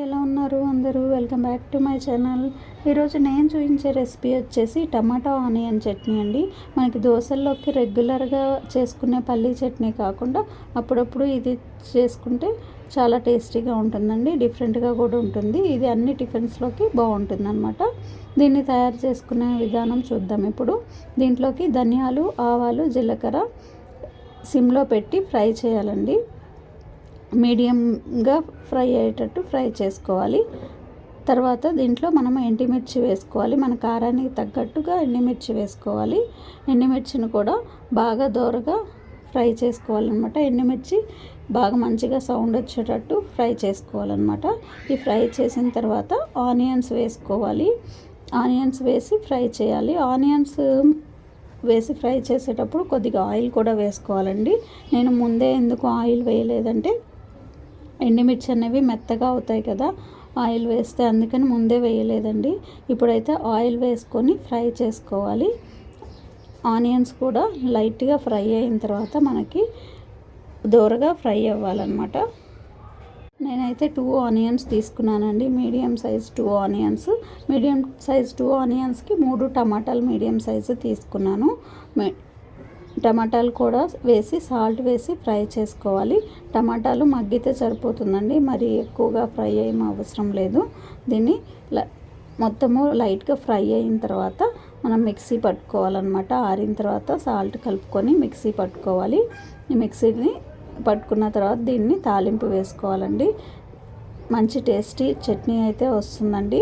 ఎలా ఉన్నారు అందరూ? Welcome back to my channel ఈరోజు నేను చూపించే రెసిపీ వచ్చేసి టమాటా ఆనియన్ చట్నీ అండి. మనకి దోశల్లోకి రెగ్యులర్గా చేసుకునే పల్లీ చట్నీ కాకుండా అప్పుడప్పుడు ఇది చేసుకుంటే చాలా టేస్టీగా ఉంటుందండి. డిఫరెంట్గా కూడా ఉంటుంది. ఇది అన్ని టిఫిన్స్లోకి బాగుంటుంది అనమాట దీన్ని తయారు చేసుకునే విధానం చూద్దాం ఇప్పుడు. దీంట్లోకి ధనియాలు ఆవాలు జీలకర్ర సిమ్లో పెట్టి ఫ్రై చేయాలండి. మీడియంగా ఫ్రై అయ్యేటట్టు ఫ్రై చేసుకోవాలి. తర్వాత దీంట్లో మనం ఎండిమిర్చి వేసుకోవాలి. మన కారానికి తగ్గట్టుగా ఎండిమిర్చి వేసుకోవాలి. ఎండిమిర్చిని కూడా బాగా దోరగా ఫ్రై చేసుకోవాలన్నమాట. ఎండుమిర్చి బాగా మంచిగా సౌండ్ వచ్చేటట్టు ఫ్రై చేసుకోవాలన్నమాట. ఈ ఫ్రై చేసిన తర్వాత ఆనియన్స్ వేసుకోవాలి. ఆనియన్స్ వేసి ఫ్రై చేయాలి. ఆనియన్స్ వేసి ఫ్రై చేసేటప్పుడు కొద్దిగా ఆయిల్ కూడా వేసుకోవాలండి. నేను ముందే ఎందుకు ఆయిల్ వేయలేదంటే ఎండుమిర్చి అనేవి మెత్తగా అవుతాయి కదా ఆయిల్ వేస్తే అందుకని ముందే వేయలేదండి. ఇప్పుడైతే ఆయిల్ వేసుకొని ఫ్రై చేసుకోవాలి. ఆనియన్స్ కూడా లైట్గా ఫ్రై అయిన తర్వాత మనకి దూరగా ఫ్రై అవ్వాలన్నమాట. నేనైతే టూ ఆనియన్స్ తీసుకున్నానండి. Medium size two onions. Medium size two ఆనియన్స్కి మూడు టమాటాలు మీడియం సైజు తీసుకున్నాను. టమాటాలు కూడా వేసి సాల్ట్ వేసి ఫ్రై చేసుకోవాలి. టమాటాలు మగ్గితే సరిపోతుందండి. మరి ఎక్కువగా ఫ్రై ఏం అవసరం లేదు. దీన్ని మొత్తము లైట్గా ఫ్రై అయిన తర్వాత మనం మిక్సీ పట్టుకోవాలన్నమాట. ఆరిన తర్వాత సాల్ట్ కలుపుకొని మిక్సీ పట్టుకోవాలి. ఈ మిక్సీని పట్టుకున్న తర్వాత దీన్ని తాలింపు వేసుకోవాలండి. మంచి టేస్టీ చట్నీ అయితే వస్తుందండి.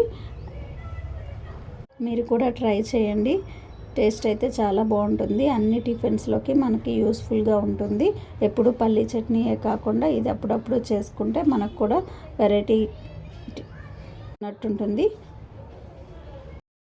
మీరు కూడా ట్రై చేయండి. టేస్ట్ అయితే చాలా బాగుంటుంది. అన్ని టిఫిన్స్లోకి మనకి యూస్ఫుల్గా ఉంటుంది. ఎప్పుడు పల్లీ చట్నీయే కాకుండా ఇది అప్పుడప్పుడు చేసుకుంటే మనకు కూడా వెరైటీ ఉన్నట్టుంటుంది